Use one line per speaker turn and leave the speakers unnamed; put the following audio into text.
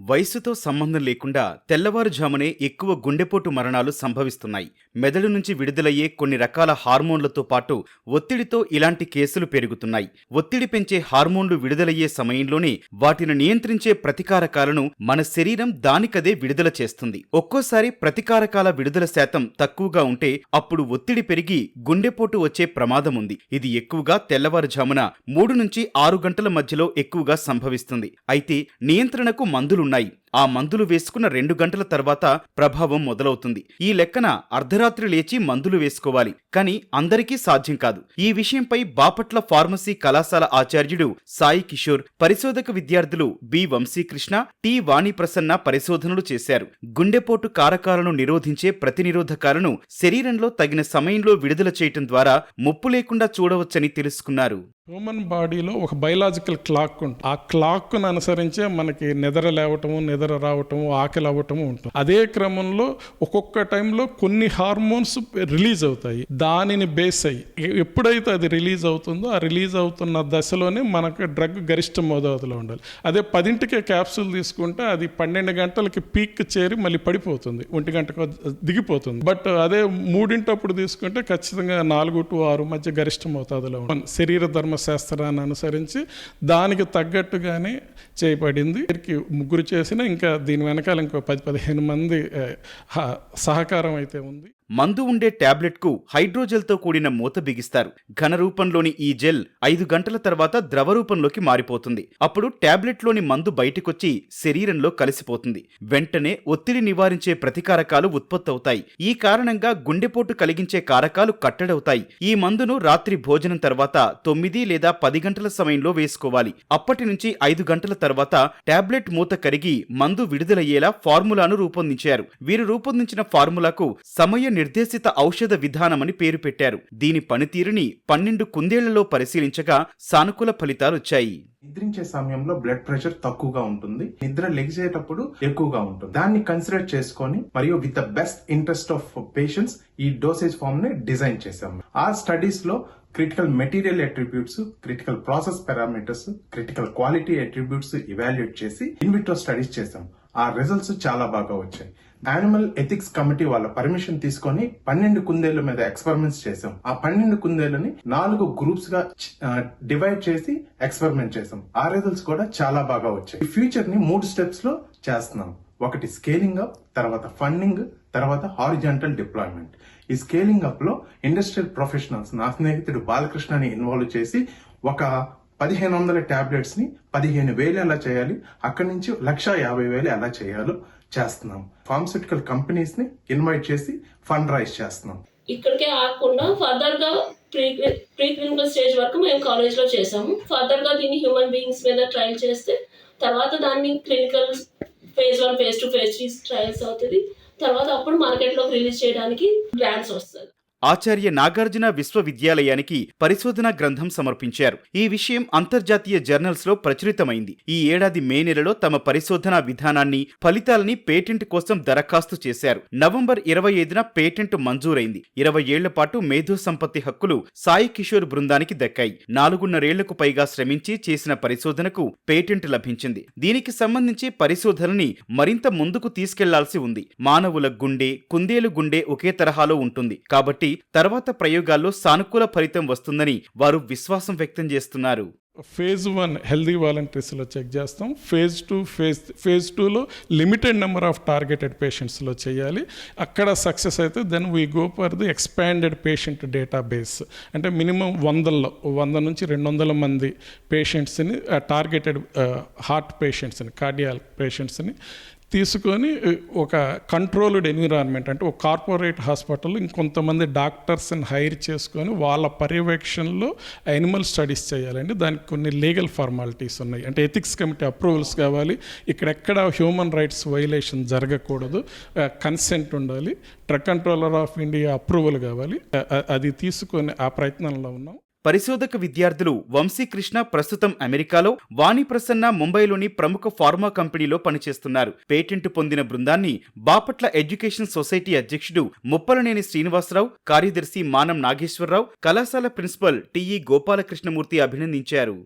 వయస్సుతో సంబంధం లేకుండా తెల్లవారుజామునే ఎక్కువ గుండెపోటు మరణాలు సంభవిస్తున్నాయి. మెదడు నుంచి విడుదలయ్యే కొన్ని రకాల హార్మోన్లతో పాటు ఒత్తిడితో ఇలాంటి కేసులు పెరుగుతున్నాయి. ఒత్తిడి పెంచే హార్మోన్లు విడుదలయ్యే సమయంలోనే వాటిని నియంత్రించే ప్రతికారకాలను మన శరీరం దానికదే విడుదల చేస్తుంది. ఒక్కోసారి ప్రతికారకాల విడుదల శాతం తక్కువగా ఉంటే అప్పుడు ఒత్తిడి పెరిగి గుండెపోటు వచ్చే ప్రమాదం ఉంది. ఇది ఎక్కువగా తెల్లవారుజామున మూడు నుంచి ఆరు గంటల మధ్యలో ఎక్కువగా సంభవిస్తుంది. అయితే నియంత్రణకు మందులు మందులున్నాయి ఆ మందులు వేసుకున్న రెండు గంటల తర్వాత ప్రభావం మొదలవుతుంది. ఈ లెక్కన అర్ధరాత్రి లేచి మందులు వేసుకోవాలి. కానీ అందరికీ సాధ్యం కాదు. ఈ విషయంపై బాపట్ల ఫార్మసీ కళాశాల ఆచార్యుడు సాయి కిషోర్ పరిశోధక విద్యార్థులు బి. వంశీకృష్ణ టి. వాణి ప్రసన్న పరిశోధనలు చేశారు. గుండెపోటు కారకాలను నిరోధించే ప్రతినిరోధకాలను శరీరంలో తగిన సమయంలో విడుదల చేయటం ద్వారా ముప్పు లేకుండా చూడవచ్చని తెలుసుకున్నారు.
హ్యూమన్ బాడీలో ఒక బయలాజికల్ క్లాక్ ఉంటుంది. ఆ క్లాక్ను అనుసరించే మనకి నిద్ర లేవటము నిద్ర రావటము ఆకలి అవ్వటము ఉంటుంది. అదే క్రమంలో ఒక్కొక్క టైంలో కొన్ని హార్మోన్స్ రిలీజ్ అవుతాయి. దానిని బేస్ అయ్యి ఎప్పుడైతే అది రిలీజ్ అవుతుందో ఆ రిలీజ్ అవుతున్న దశలోనే మనకు డ్రగ్ గరిష్ట మోతాదులో ఉండాలి. అదే పదింటికే క్యాప్సూల్ తీసుకుంటే అది పన్నెండు గంటలకి పీక్ చేరి మళ్ళీ పడిపోతుంది. ఒంటి గంటకు దిగిపోతుంది. బట్ అదే మూడింటప్పుడు తీసుకుంటే ఖచ్చితంగా నాలుగు టు ఆరు మధ్య గరిష్ట మోతాదులో ఉంటుంది శరీర ధర్మశాస్త్రాన్ని అనుసరించి దానికి తగ్గట్టుగానే చేయబడింది ముగ్గురు చేసిన ఇంకా దీని వెనకాల ఇంకో పది పదిహేను మంది హ- సహకారం అయితే ఉంది.
మందు ఉండే టాబ్లెట్కు హైడ్రోజెల్తో కూడిన మూత బిగిస్తారు. ఘన రూపంలోని ఈ జెల్ ఐదు గంటల తర్వాత ద్రవ రూపంలోకి మారిపోతుంది. అప్పుడు టాబ్లెట్లోని మందు బయటికొచ్చి శరీరంలో కలిసిపోతుంది. వెంటనే ఒత్తిడి నివారించే ప్రతికారకాలు ఉత్పత్తవుతాయి. ఈ కారణంగా గుండెపోటు కలిగించే కారకాలు కట్టడవుతాయి. ఈ మందును రాత్రి భోజనం తర్వాత తొమ్మిది లేదా పది గంటల సమయంలో వేసుకోవాలి. అప్పటి నుంచి ఐదు గంటల తర్వాత టాబ్లెట్ మూత కరిగి మందు విడుదలయ్యేలా ఫార్ములాను రూపొందించారు. వీరు రూపొందించిన ఫార్ములాకు సమయ నిర్దేశిత ఔషధ విధానమని పేరు పెట్టారు. దీని పనితీరుని పన్నెండు కుందేళ్ళలో పరిశీలించగా సానుకూల ఫలితాలొచ్చాయి
నిద్రించే సమయంలో బ్లడ్ ప్రెషర్ తక్కువగా ఉంటుంది. నిద్ర లెగిసేటప్పుడు ఎక్కువగా ఉంటుంది. దాన్ని కన్సిడర్ చేసుకొని మరియు with the best interest of patients ఈ డోసేజ్ ఫామ్ని డిజైన్ చేశాము ఆ స్టడీస్లో critical material attributes critical process parameters critical quality attributes evaluate చేసి ఇన్విట్రో స్టడీస్ చేశాం. ఆ రిజల్ట్స్ చాలా బాగా వచ్చాయి. యానిమల్ ఎథిక్స్ కమిటీ వాళ్ళ పర్మిషన్ తీసుకొని పన్నెండు కుందేళ్ళ మీద ఎక్స్పెరిమెంట్స్ చేసాం. ఆ పన్నెండు కుందేళ్ళని నాలుగు గ్రూప్స్గా డివైడ్ చేసి ఎక్స్పెరిమెంట్ చేసాం. ఆ రిజల్ట్స్ కూడా చాలా బాగా వచ్చాయి. ఈ ఫ్యూచర్ని మూడు స్టెప్స్లో చేస్తున్నాం. ఒకటి స్కేలింగ్ అప్ తర్వాత ఫండింగ్ తర్వాత హారిజాంటల్ డిప్లాయ్మెంట్ ఈ స్కేలింగ్ అప్లో ఇండస్ట్రియల్ ప్రొఫెషనల్స్ నా స్నేహితుడు బాలకృష్ణని ఇన్వాల్వ్ చేసి ఒక పదిహేను వందల టాబ్లెట్స్ని పదిహేను వేలు ఎలా చేయాలి? అక్కడి నుంచి లక్ష యాభై వేలు ఎలా చేయాలో చేస్తున్నాం. ఫార్మస్యూటికల్ కంపెనీస్ని ఇన్వైట్ చేసి ఫండ్ రైజ్ చేస్తున్నాం.
ఇక్కడికే ఆకుండా ఫర్దర్గా ప్రీ క్లినికల్ స్టేజ్ వరకు మేము కాలేజ్లో చేసాము ఫర్దర్గా దీన్ని హ్యూమన్ బీయింగ్స్ మీద ట్రయల్ చేస్తే తర్వాత దాన్ని clinical phase one phase two phase three trials అవుతుంది. తర్వాత అప్పుడు మార్కెట్లోకి రిలీజ్ చేయడానికి గ్రాంట్స్ వస్తుంది.
ఆచార్య నాగార్జున విశ్వవిద్యాలయానికి పరిశోధనా గ్రంథం సమర్పించారు. ఈ విషయం అంతర్జాతీయ జర్నల్స్లో ప్రచురితమైంది. ఈ ఏడాది మే నెలలో తమ పరిశోధనా విధానాన్ని ఫలితాలని పేటెంట్ కోసం దరఖాస్తు చేశారు. నవంబర్ ఇరవై ఐదున పేటెంట్ మంజూరైంది. ఇరవై ఏళ్ళ పాటు మేధో సంపత్తి హక్కులు సాయి కిషోర్ బృందానికి దక్కాయి. నాలుగున్నరేళ్ళకు పైగా శ్రమించి చేసిన పరిశోధనకు పేటెంట్ లభించింది. దీనికి సంబంధించి పరిశోధనని మరింత ముందుకు తీసుకెళ్ళాల్సి ఉంది. మానవుల గుండె కుందేలు గుండె ఒకే తరహాలో ఉంటుంది. కాబట్టి తర్వాత ప్రయోగాల్లో సానుకూల ఫలితం వస్తుందని వారు విశ్వాసం వ్యక్తం చేస్తున్నారు.
ఫేజ్ వన్ హెల్దీ వాలంటీర్స్లో చెక్ చేస్తాం. ఫేజ్ టూ ఫేజ్ ఫేజ్ టూలో లిమిటెడ్ నెంబర్ ఆఫ్ టార్గెటెడ్ పేషెంట్స్లో చేయాలి. అక్కడ సక్సెస్ అయితే then we go for the expanded patient database అంటే మినిమం వందల్లో వంద నుంచి రెండు వందల మంది పేషెంట్స్ని టార్గెటెడ్ హార్ట్ పేషెంట్స్ని కార్డియాల్ పేషెంట్స్ని తీసుకొని ఒక కంట్రోల్డ్ ఎన్విరాన్మెంట్ అంటే ఒక కార్పొరేట్ హాస్పిటల్ ఇంకొంతమంది డాక్టర్స్ని హైర్ చేసుకొని వాళ్ళ పర్యవేక్షణలో యానిమల్ స్టడీస్ చేయాలండి. దానికి కొన్ని లీగల్ ఫార్మాలిటీస్ ఉన్నాయి. అంటే ఎథిక్స్ కమిటీ అప్రూవల్స్ కావాలి. ఇక్కడెక్కడ హ్యూమన్ రైట్స్ వైలేషన్ జరగకూడదు. కన్సెంట్ ఉండాలి. Drug controller of India approval కావాలి. అది తీసుకొని ఆ ప్రయత్నంలో ఉన్నాం.
పరిశోధక విద్యార్థులు వంశీకృష్ణ ప్రస్తుతం అమెరికాలో వాణి ప్రసన్న ముంబైలోని ప్రముఖ ఫార్మా కంపెనీలో పనిచేస్తున్నారు. పేటెంట్ పొందిన బృందాన్ని బాపట్ల ఎడ్యుకేషన్ సొసైటీ అధ్యక్షుడు ముప్పలనేని శ్రీనివాసరావు కార్యదర్శి మానం నాగేశ్వరరావు కళాశాల ప్రిన్సిపల్ టిఈ గోపాలకృష్ణమూర్తి అభినందించారు.